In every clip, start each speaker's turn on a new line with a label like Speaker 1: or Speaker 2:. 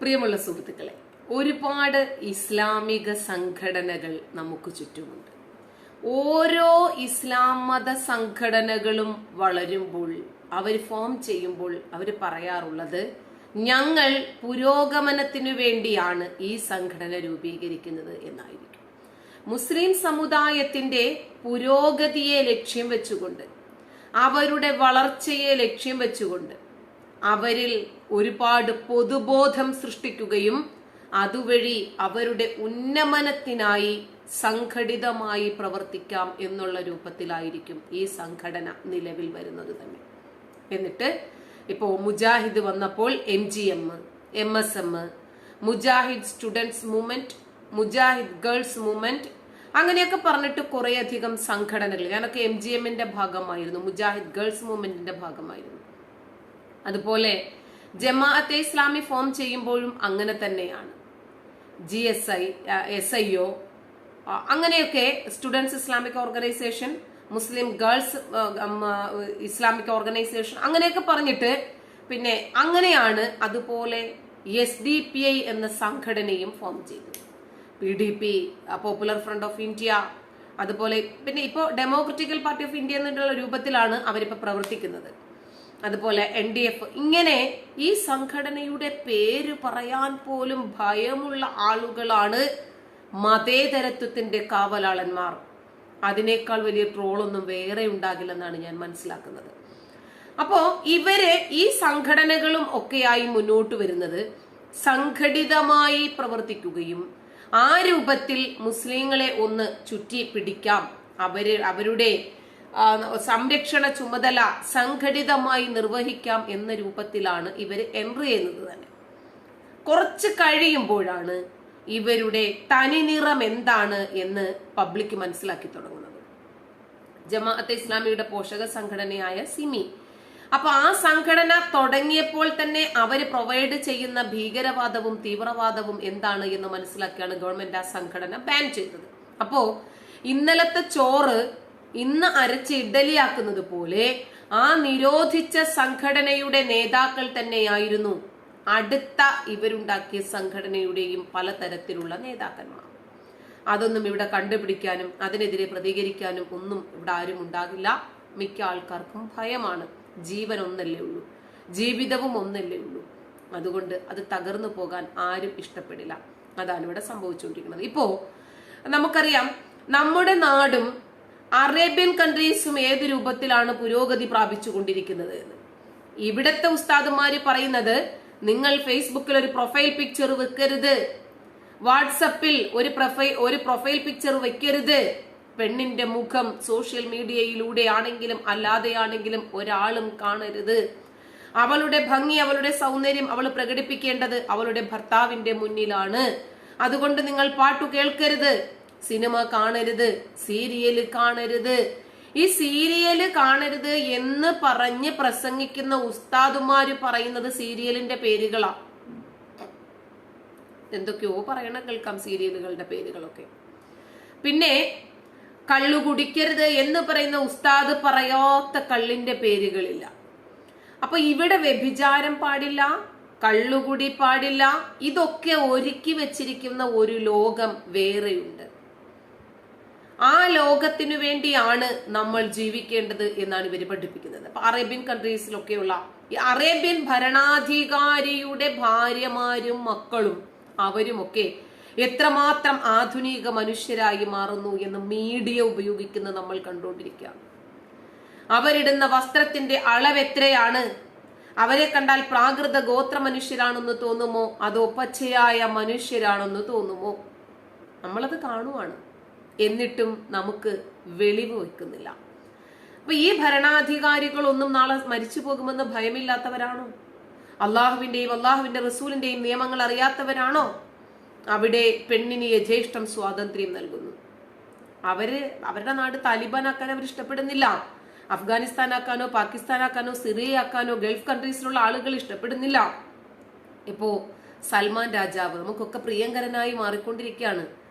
Speaker 1: പ്രിയമുള്ള സുഹൃത്തുക്കളെ ഒരുപാട് ഇസ്ലാമിക സംഘടനകൾ നമുക്ക് ചുറ്റുമുണ്ട്. ഓരോ ഇസ്ലാം മത സംഘടനകളും വളരുമ്പോൾ അവർ ഫോം ചെയ്യുമ്പോൾ അവർ പറയാറുള്ളത് ഞങ്ങൾ പുരോഗമനത്തിനു വേണ്ടിയാണ് ഈ സംഘടന രൂപീകരിക്കുന്നത് എന്നായിരിക്കും. മുസ്ലിം സമുദായത്തിന്റെ പുരോഗതിയെ ലക്ഷ്യം വെച്ചുകൊണ്ട് അവരുടെ വളർച്ചയെ ലക്ഷ്യം വെച്ചുകൊണ്ട് അവരിൽ ഒരുപാട് പൊതുബോധം സൃഷ്ടിക്കുകയും അതുവഴി അവരുടെ ഉന്നമനത്തിനായി സംഘടിതമായി പ്രവർത്തിക്കാം എന്നുള്ള രൂപത്തിലായിരിക്കും ഈ സംഘടന നിലവിൽ വരുന്നത് തന്നെ. എന്നിട്ട് ഇപ്പോൾ മുജാഹിദ് വന്നപ്പോൾ M G M M S M Mujahid students movement Mujahid girls movement അങ്ങനെയൊക്കെ പറഞ്ഞിട്ട് കുറേയധികം സംഘടനകൾ ഞാനൊക്കെ എം ജി എമ്മിന്റെ ഭാഗമായിരുന്നു മുജാഹിദ് ഗേൾസ് മൂവ്മെന്റിന്റെ ഭാഗമായിരുന്നു. അതുപോലെ ജമാഅത്തെ ഇസ്ലാമി ഫോം ചെയ്യുമ്പോഴും അങ്ങനെ തന്നെയാണ്. G S I S I O അങ്ങനെയൊക്കെ students Islamic organisation Muslim girls Islamic organisation അങ്ങനെയൊക്കെ പറഞ്ഞിട്ട് പിന്നെ അങ്ങനെയാണ് അതുപോലെ എസ് ഡി പി ഐ എന്ന സംഘടനയും ഫോം ചെയ്തത്. P D P popular front of India അതുപോലെ പിന്നെ ഇപ്പോൾ ഡെമോക്രറ്റിക്കൽ പാർട്ടി ഓഫ് ഇന്ത്യ എന്നുള്ള രൂപത്തിലാണ് അവരിപ്പോൾ പ്രവർത്തിക്കുന്നത്. അതുപോലെ എൻ ഡി എഫ് ഇങ്ങനെ ഈ സംഘടനയുടെ പേര് പറയാൻ പോലും ഭയമുള്ള ആളുകളാണ് മതേതരത്വത്തിന്റെ കാവലാളന്മാർ. അതിനേക്കാൾ വലിയ ട്രോളൊന്നും വേറെ ഉണ്ടാകില്ലെന്നാണ് ഞാൻ മനസ്സിലാക്കുന്നത്. അപ്പോ ഇവർ ഈ സംഘടനകളും ഒക്കെയായി മുന്നോട്ട് വരുന്നത് സംഘടിതമായി പ്രവർത്തിക്കുകയും ആ രൂപത്തിൽ മുസ്ലിങ്ങളെ ഒന്ന് ചുറ്റി പിടിക്കാം അവർ അവരുടെ സംരക്ഷണ ചുമതല സംഘടിതമായി നിർവഹിക്കാം എന്ന രൂപത്തിലാണ് ഇവർ എൻട്രി ചെയ്യുന്നത് തന്നെ. കുറച്ച് കഴിയുമ്പോഴാണ് ഇവരുടെ തനിനിറം എന്താണ് എന്ന് പബ്ലിക് മനസ്സിലാക്കി തുടങ്ങുന്നത്. ജമാഅത്തെ ഇസ്ലാമിയുടെ പോഷക സംഘടനയായ സിമി. അപ്പൊ ആ സംഘടന തുടങ്ങിയപ്പോൾ തന്നെ അവർ പ്രൊവൈഡ് ചെയ്യുന്ന ഭീകരവാദവും തീവ്രവാദവും എന്താണ് എന്ന് മനസ്സിലാക്കിയാണ് ഗവൺമെന്റ് ആ സംഘടന ബാൻ ചെയ്തത്. അപ്പോ ഇന്നലത്തെ ചോറ് ഇന്ന് അരച്ച് ഇഡലിയാക്കുന്നത് പോലെ ആ നിരോധിച്ച സംഘടനയുടെ നേതാക്കൾ തന്നെയായിരുന്നു അടുത്ത ഇവരുണ്ടാക്കിയ സംഘടനയുടെയും പലതരത്തിലുള്ള നേതാക്കന്മാർ. അതൊന്നും ഇവിടെ കണ്ടുപിടിക്കാനും അതിനെതിരെ പ്രതികരിക്കാനും ഒന്നും ഇവിടെ ആരും ഉണ്ടാകില്ല. മിക്ക ആൾക്കാർക്കും ഭയമാണ്. ജീവൻ ഒന്നല്ലേ ഉള്ളൂ. ജീവിതവും ഒന്നല്ലേ ഉള്ളൂ. അതുകൊണ്ട് അത് തകർന്നു പോകാൻ ആരും ഇഷ്ടപ്പെടില്ല. അതാണ് ഇവിടെ സംഭവിച്ചുകൊണ്ടിരിക്കുന്നത്. ഇപ്പോ നമുക്കറിയാം നമ്മുടെ നാടും അറേബ്യൻ കൺട്രീസും ഏത് രൂപത്തിലാണ് പുരോഗതി പ്രാപിച്ചുകൊണ്ടിരിക്കുന്നത് ഇവിടത്തെ ഉസ്താദുമാര് പറയുന്നത് നിങ്ങൾ ഫേസ്ബുക്കിൽ ഒരു പ്രൊഫൈൽ പിക്ചർ വെക്കരുത്. വാട്സപ്പിൽ ഒരു പ്രൊഫൈൽ ഒരു പ്രൊഫൈൽ പിക്ചർ വെക്കരുത്. പെണ്ണിന്റെ മുഖം സോഷ്യൽ മീഡിയയിലൂടെ ആണെങ്കിലും അല്ലാതെയാണെങ്കിലും ഒരാളും കാണരുത്. അവളുടെ ഭംഗി അവളുടെ സൗന്ദര്യം അവൾ പ്രകടിപ്പിക്കേണ്ടത് അവളുടെ ഭർത്താവിന്റെ മുന്നിലാണ്. അതുകൊണ്ട് നിങ്ങൾ പാട്ടു കേൾക്കരുത്. സിനിമ കാണരുത് സീരിയൽ കാണരുത്. ഈ സീരിയൽ കാണരുത് എന്ന് പറഞ്ഞ് പ്രസംഗിക്കുന്ന ഉസ്താദുമാര് പറയുന്നത് സീരിയലിന്റെ പേരുകളാ. എന്തൊക്കെയോ പറയണ കേൾക്കാം സീരിയലുകളുടെ പേരുകളൊക്കെ. പിന്നെ കള്ളു കുടിക്കരുത് എന്ന് പറയുന്ന ഉസ്താദ് പറയാത്ത കള്ളിന്റെ പേരുകളില്ല. അപ്പൊ ഇവിടെ വ്യഭിചാരം പാടില്ല കള്ളുകുടി പാടില്ല. ഇതൊക്കെ ഒരുക്കി വെച്ചിരിക്കുന്ന ഒരു ലോകം വേറെയുണ്ട്. ആ ലോകത്തിനു വേണ്ടിയാണ് നമ്മൾ ജീവിക്കേണ്ടത് എന്നാണ് ഇവർ പഠിപ്പിക്കുന്നത്. അപ്പൊ അറേബ്യൻ കൺട്രീസിലൊക്കെയുള്ള ഈ അറേബ്യൻ ഭരണാധികാരിയുടെ ഭാര്യമാരും മക്കളും അവരുമൊക്കെ എത്രമാത്രം ആധുനിക മനുഷ്യരായി മാറുന്നു എന്ന് മീഡിയ ഉപയോഗിക്കുന്ന നമ്മൾ കണ്ടുകൊണ്ടിരിക്കുകയാണ്. അവരിടുന്ന വസ്ത്രത്തിന്റെ അളവ് എത്രയാണ്? അവരെ കണ്ടാൽ പ്രാകൃത ഗോത്ര മനുഷ്യരാണെന്ന് തോന്നുമോ? അതോ പച്ചയായ മനുഷ്യരാണെന്ന് തോന്നുമോ? നമ്മളത് കാണുവാണ്. എന്നിട്ടും നമുക്ക് വെളിവ് വെക്കുന്നില്ല. അപ്പൊ ഈ ഭരണാധികാരികളൊന്നും നാളെ മരിച്ചു പോകുമെന്ന് ഭയമില്ലാത്തവരാണോ? അള്ളാഹുവിന്റെയും അള്ളാഹുവിന്റെ റസൂലിന്റെയും നിയമങ്ങൾ അറിയാത്തവരാണോ? അവിടെ പെണ്ണിന് യഥേഷ്ടം സ്വാതന്ത്ര്യം നൽകുന്നു. അവർ അവരുടെ നാട് താലിബാനാക്കാൻ അവർ ഇഷ്ടപ്പെടുന്നില്ല. അഫ്ഗാനിസ്ഥാനാക്കാനോ പാകിസ്ഥാനാക്കാനോ സിറിയയാക്കാനോ ഗൾഫ് കൺട്രീസിലുള്ള ആളുകൾ ഇഷ്ടപ്പെടുന്നില്ല. ഇപ്പോ സൽമാൻ രാജാവ് നമുക്കൊക്കെ പ്രിയങ്കരനായി മാറിക്കൊണ്ടിരിക്കുകയാണ്.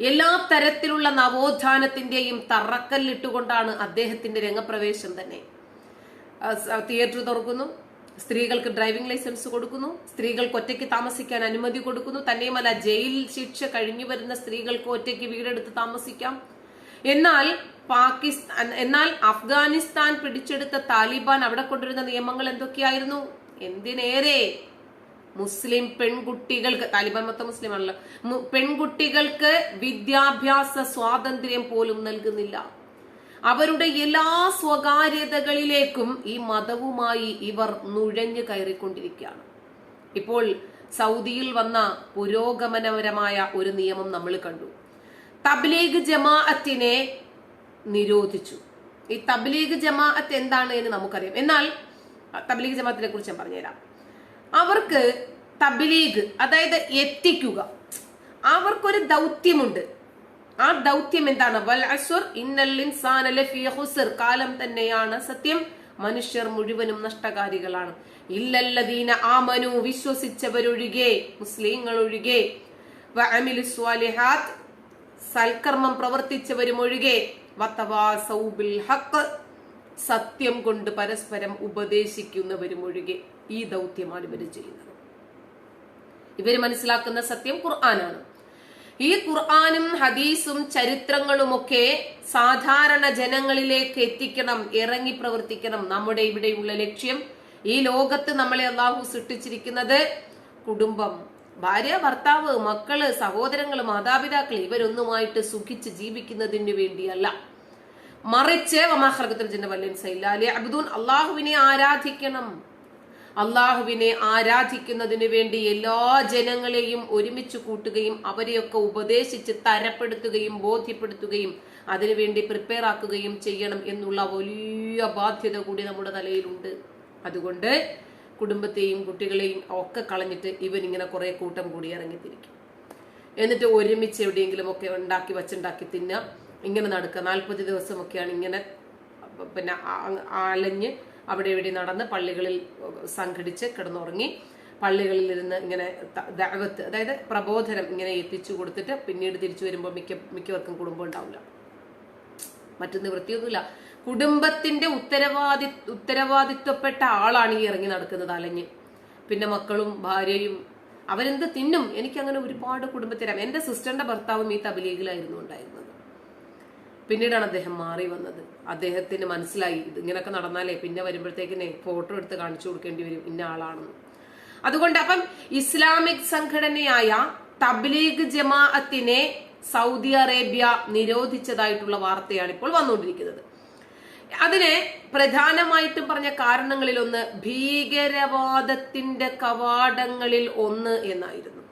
Speaker 1: എല്ലാ തരത്തിലുള്ള നവോത്ഥാനത്തിന്റെയും തറക്കല്ലിട്ടുകൊണ്ടാണ് അദ്ദേഹത്തിന്റെ രംഗപ്രവേശം തന്നെ. തിയേറ്റർ തുറക്കുന്നു. സ്ത്രീകൾക്ക് ഡ്രൈവിംഗ് ലൈസൻസ് കൊടുക്കുന്നു. സ്ത്രീകൾക്ക് ഒറ്റയ്ക്ക് താമസിക്കാൻ അനുമതി കൊടുക്കുന്നു. തന്നെയുമല്ല ജയിൽ ശിക്ഷ കഴിഞ്ഞു വരുന്ന സ്ത്രീകൾക്ക് ഒറ്റയ്ക്ക് വീടെടുത്ത് താമസിക്കാം. എന്നാൽ പാകിസ്ഥാൻ എന്നാൽ അഫ്ഗാനിസ്ഥാൻ പിടിച്ചെടുത്ത താലിബാൻ അവിടെ കൊണ്ടുവരുന്ന നിയമങ്ങൾ എന്തൊക്കെയായിരുന്നു? എന്തിനേറെ? മുസ്ലിം പെൺകുട്ടികൾക്ക് താലിബാൻ മൊത്തം മുസ്ലിം ആണല്ലോ പെൺകുട്ടികൾക്ക് വിദ്യാഭ്യാസ സ്വാതന്ത്ര്യം പോലും നൽകുന്നില്ല. അവരുടെ എല്ലാ സ്വകാര്യതകളിലേക്കും ഈ മതവുമായി ഇവർ നുഴഞ്ഞു കയറിക്കൊണ്ടിരിക്കുകയാണ്. ഇപ്പോൾ സൗദിയിൽ വന്ന പുരോഗമനപരമായ ഒരു നിയമം നമ്മൾ കണ്ടു. തബ്ലീഗ് ജമാഅത്തിനെ നിരോധിച്ചു. ഈ തബ്ലീഗ് ജമാഅത്ത് എന്താണ് എന്ന് നമുക്കറിയാം. എന്നാൽ തബ്ലീഗ് ജമാഅത്തിനെ കുറിച്ച് ഞാൻ പറഞ്ഞുതരാം. അവർക്ക് തബിലീഗ് അതായത് എത്തിക്കുക. അവർക്കൊരു ദൗത്യമുണ്ട്. ആ ദൗത്യം എന്താണ്? വൽ അസുർ ഇന്നൽ കാലം തന്നെയാണ് സത്യം. മനുഷ്യർ മുഴുവനും നഷ്ടകാരികളാണ്. ഇല്ലല്ലദീന ആമനു വിശ്വസിച്ചവരൊഴികെ മുസ്ലിങ്ങൾ ഒഴികെ സൽക്കർമ്മം പ്രവർത്തിച്ചവരും ഒഴികെ സത്യം കൊണ്ട് പരസ്പരം ഉപദേശിക്കുന്നവരും ഒഴികെ ഈ ദൗത്യമാണ് ഇവർ ചെയ്യുന്നത്. ഇവർ മനസ്സിലാക്കുന്ന സത്യം ഖുർആനാണ്. ഈ ഖുർആാനും ഹദീസും ചരിത്രങ്ങളുമൊക്കെ സാധാരണ ജനങ്ങളിലേക്ക് എത്തിക്കണം ഇറങ്ങി പ്രവർത്തിക്കണം. നമ്മുടെ ഇവിടെയുള്ള ലക്ഷ്യം ഈ ലോകത്ത് നമ്മളെ അള്ളാഹു സൃഷ്ടിച്ചിരിക്കുന്നത് കുടുംബം ഭാര്യ ഭർത്താവ് മക്കൾ സഹോദരങ്ങൾ മാതാപിതാക്കൾ ഇവരൊന്നുമായിട്ട് സുഖിച്ച് ജീവിക്കുന്നതിന് വേണ്ടിയല്ല. മറിച്ച് അബ്ദൂൻ അള്ളാഹുവിനെ ആരാധിക്കണം. അള്ളാഹുവിനെ ആരാധിക്കുന്നതിന് വേണ്ടി എല്ലാ ജനങ്ങളെയും ഒരുമിച്ച് കൂട്ടുകയും അവരെയൊക്കെ ഉപദേശിച്ച് തരപ്പെടുത്തുകയും ബോധ്യപ്പെടുത്തുകയും അതിനുവേണ്ടി പ്രിപ്പയർ ആക്കുകയും ചെയ്യണം എന്നുള്ള വലിയ ബാധ്യത കൂടി നമ്മുടെ തലയിലുണ്ട്. അതുകൊണ്ട് കുടുംബത്തെയും കുട്ടികളെയും ഒക്കെ കളഞ്ഞിട്ട് ഇവനിങ്ങനെ കുറെ കൂട്ടം കൂടി ഇറങ്ങിത്തിരിക്കും. എന്നിട്ട് ഒരുമിച്ച് എവിടെയെങ്കിലും ഒക്കെ ഉണ്ടാക്കി വച്ചുണ്ടാക്കി തിന്നുക ഇങ്ങനെ നടക്കുക. നാൽപ്പത് ദിവസമൊക്കെയാണ് ഇങ്ങനെ പിന്നെ അലഞ്ഞ് അവിടെ ഇവിടെ നടന്ന് പള്ളികളിൽ സംഘടിച്ച് കിടന്നുറങ്ങി. പള്ളികളിൽ ഇരുന്ന് ഇങ്ങനെ ദഅവത്ത് അതായത് പ്രബോധനം ഇങ്ങനെ എത്തിച്ചു കൊടുത്തിട്ട് പിന്നീട് തിരിച്ചു വരുമ്പോൾ മിക്ക മിക്കവർക്കും കുടുംബം ഉണ്ടാവില്ല. മറ്റു നിവൃത്തിയൊന്നുമില്ല കുടുംബത്തിന്റെ ഉത്തരവാദി ഉത്തരവാദിത്വപ്പെട്ട ആളാണ് ഈ ഇറങ്ങി നടക്കുന്നത് അലഞ്ഞ്. പിന്നെ മക്കളും ഭാര്യയും അവരെന്ത് തിന്നും? എനിക്കങ്ങനെ ഒരുപാട് കുടുംബത്തിലാണ് എന്റെ സിസ്റ്ററിന്റെ ഭർത്താവും ഈ തബലീഗിലായിരുന്നു ഉണ്ടായിരുന്നത്. പിന്നീടാണ് അദ്ദേഹം മാറി വന്നത്. അദ്ദേഹത്തിന് മനസ്സിലായി ഇത് ഇങ്ങനെയൊക്കെ നടന്നാലേ പിന്നെ വരുമ്പോഴത്തേക്കിനെ ഫോട്ടോ എടുത്ത് കാണിച്ചു കൊടുക്കേണ്ടി വരും ഇന്ന ആളാണെന്ന്. അതുകൊണ്ട് അപ്പം ഇസ്ലാമിക് സംഘടനയായ തബ്ലീഗ് ജമാഅത്തിനെ സൗദി അറേബ്യ നിരോധിച്ചതായിട്ടുള്ള വാർത്തയാണ് ഇപ്പോൾ വന്നുകൊണ്ടിരിക്കുന്നത്. അതിനെ പ്രധാനമായിട്ടും പറഞ്ഞ കാരണങ്ങളിൽ ഒന്ന് ഭീകരവാദത്തിന്റെ കവാടങ്ങളിൽ ഒന്ന് എന്നായിരുന്നു.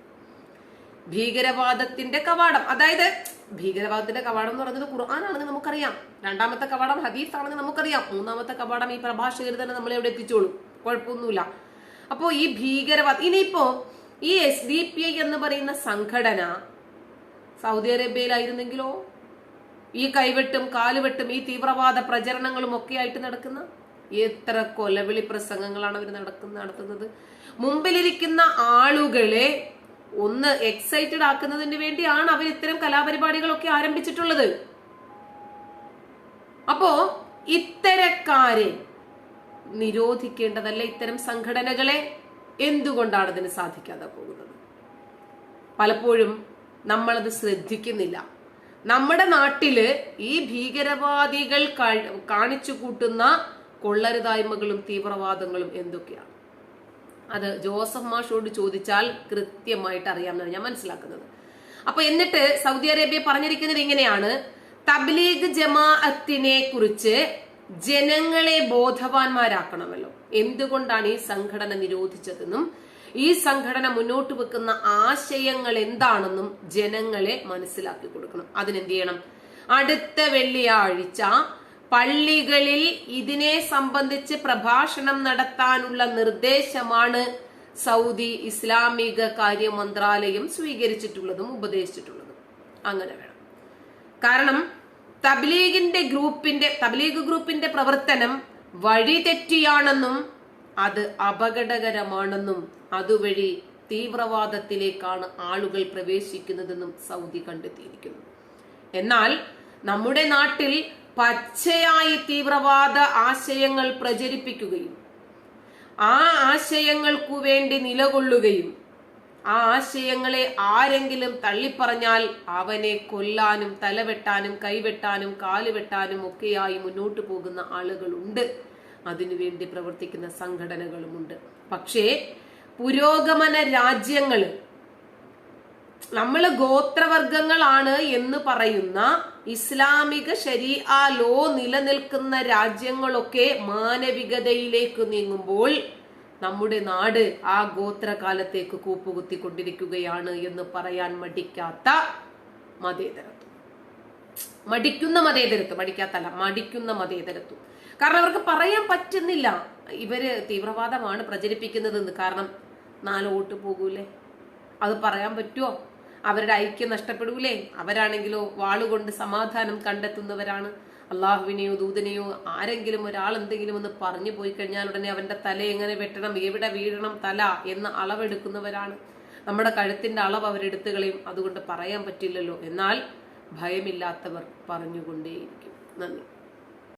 Speaker 1: ഭീകരവാദത്തിന്റെ കവാടം. അതായത് ഭീകരവാദത്തിന്റെ കവാടം എന്ന് പറയുന്നത് ഖുർആനാണെന്ന് നമുക്കറിയാം. രണ്ടാമത്തെ കവാടം ഹദീസ് ആണെന്ന് നമുക്കറിയാം. മൂന്നാമത്തെ കവാടം ഈ പ്രഭാഷകർ തന്നെ നമ്മളെ ഇവിടെ എത്തിച്ചോളും. കുഴപ്പമൊന്നുമില്ല. അപ്പോ ഈ ഭീകരവാദ ഇനിയിപ്പോ ഈ എസ് ഡി പി ഐ എന്ന് പറയുന്ന സംഘടന സൗദി അറേബ്യയിലായിരുന്നെങ്കിലോ? ഈ കൈവെട്ടും കാലുവെട്ടും ഈ തീവ്രവാദ പ്രചരണങ്ങളും ഒക്കെ ആയിട്ട് നടക്കുന്ന എത്ര കൊലവിളി പ്രസംഗങ്ങളാണ് അവർ നടക്കുന്ന നടത്തുന്നത്? മുമ്പിലിരിക്കുന്ന ആളുകളെ ഒന്ന് എക്സൈറ്റഡ് ആക്കുന്നതിന് വേണ്ടിയാണ് അവർ ഇത്തരം കലാപരിപാടികളൊക്കെ ആരംഭിച്ചിട്ടുള്ളത്. അപ്പോ ഇത്തരക്കാരെ നിരോധിക്കേണ്ടതല്ല ഇത്തരം സംഘടനകളെ. എന്തുകൊണ്ടാണ് അതിന് സാധിക്കാതെ പോകുന്നത്? പലപ്പോഴും നമ്മളത് ശ്രദ്ധിക്കുന്നില്ല. നമ്മുടെ നാട്ടിൽ ഈ ഭീകരവാദികൾ കാണിച്ചു കൂട്ടുന്ന കൊള്ളരുതായ്മകളും തീവ്രവാദങ്ങളും എന്തൊക്കെയാണ്? അത് ജോസഫ് മാഷോട് ചോദിച്ചാൽ കൃത്യമായിട്ട് അറിയാമെന്നാണ് ഞാൻ മനസ്സിലാക്കുന്നത്. അപ്പൊ എന്നിട്ട് സൗദി അറേബ്യ പറഞ്ഞിരിക്കുന്നത് ഇങ്ങനെയാണ്. തബ്ലീഗ് ജമാഅത്തിനെ കുറിച്ച് ജനങ്ങളെ ബോധവാന്മാരാക്കണമല്ലോ. എന്തുകൊണ്ടാണ് ഈ സംഘടന നിരോധിച്ചതെന്നും ഈ സംഘടന മുന്നോട്ട് വെക്കുന്ന ആശയങ്ങൾ എന്താണെന്നും ജനങ്ങളെ മനസ്സിലാക്കി കൊടുക്കണം. അതിനെന്ത് ചെയ്യണം? അടുത്ത വെള്ളിയാഴ്ച പള്ളികളിൽ ഇതിനെ സംബന്ധിച്ച് പ്രഭാഷണം നടത്താനുള്ള നിർദ്ദേശമാണ് സൗദി ഇസ്ലാമിക കാര്യ മന്ത്രാലയം സ്വീകരിച്ചിട്ടുള്ളതും ഉപദേശിച്ചിട്ടുള്ളതും. അങ്ങനെ വേണം. കാരണം തബ്ലീഗിന്റെ ഗ്രൂപ്പിന്റെ തബ്ലീഗ് ഗ്രൂപ്പിന്റെ പ്രവർത്തനം വഴിതെറ്റിയാണെന്നും അത് അപകടകരമാണെന്നും അതുവഴി തീവ്രവാദത്തിലേക്കാണ് ആളുകൾ പ്രവേശിക്കുന്നതെന്നും സൗദി കണ്ടെത്തിയിരിക്കുന്നു. എന്നാൽ നമ്മുടെ നാട്ടിൽ പച്ചയായി തീവ്രവാദ ആശയങ്ങൾ പ്രചരിപ്പിക്കുകയും ആ ആശയങ്ങൾക്കു വേണ്ടി നിലകൊള്ളുകയും ആ ആശയങ്ങളെ ആരെങ്കിലും തള്ളിപ്പറഞ്ഞാൽ അവനെ കൊല്ലാനും തലവെട്ടാനും കൈവെട്ടാനും കാലുവെട്ടാനും ഒക്കെയായി മുന്നോട്ടു പോകുന്ന ആളുകളുണ്ട്. അതിനുവേണ്ടി പ്രവർത്തിക്കുന്ന സംഘടനകളുമുണ്ട്. പക്ഷേ പുരോഗമന രാജ്യങ്ങൾ നമ്മൾ ഗോത്രവർഗങ്ങളാണ് എന്ന് പറയുന്ന ഇസ്ലാമിക ശരീഅ ലോ നിലനിൽക്കുന്ന രാജ്യങ്ങളൊക്കെ മാനവികതയിലേക്ക് നീങ്ങുമ്പോൾ നമ്മുടെ നാട് ആ ഗോത്രകാലത്തേക്ക് കൂപ്പുകുത്തിക്കൊണ്ടിരിക്കുകയാണ് എന്ന് പറയാൻ മടിക്കാത്ത മതേതരത്വം. മടിക്കുന്ന മതേതരത്വം മടിക്കാത്തല്ല മടിക്കുന്ന മതേതരത്വം. കാരണം അവർക്ക് പറയാൻ പറ്റുന്നില്ല. ഇവർ തീവ്രവാദമാണ് പ്രചരിപ്പിക്കുന്നതെന്ന്. കാരണം നാലോട്ട് പോകൂലേ? അത് പറയാൻ പറ്റുമോ അവരുടെ ഐക്യം നഷ്ടപ്പെടൂലേ? അവരാണെങ്കിലോ വാളുകൊണ്ട് സമാധാനം കണ്ടെത്തുന്നവരാണ്. അള്ളാഹുവിനെയോ ദൂതനെയോ ആരെങ്കിലും ഒരാൾ എന്തെങ്കിലും ഒന്ന് പറഞ്ഞു പോയി കഴിഞ്ഞാൽ ഉടനെ അവന്റെ തല എങ്ങനെ വെട്ടണം എവിടെ വീഴണം തല എന്ന് അളവെടുക്കുന്നവരാണ്. നമ്മുടെ കഴുത്തിന്റെ അളവ് അവരെടുത്തു കളയും. അതുകൊണ്ട് പറയാൻ പറ്റില്ലല്ലോ. എന്നാൽ ഭയമില്ലാത്തവർ പറഞ്ഞുകൊണ്ടേയിരിക്കും. നന്ദി.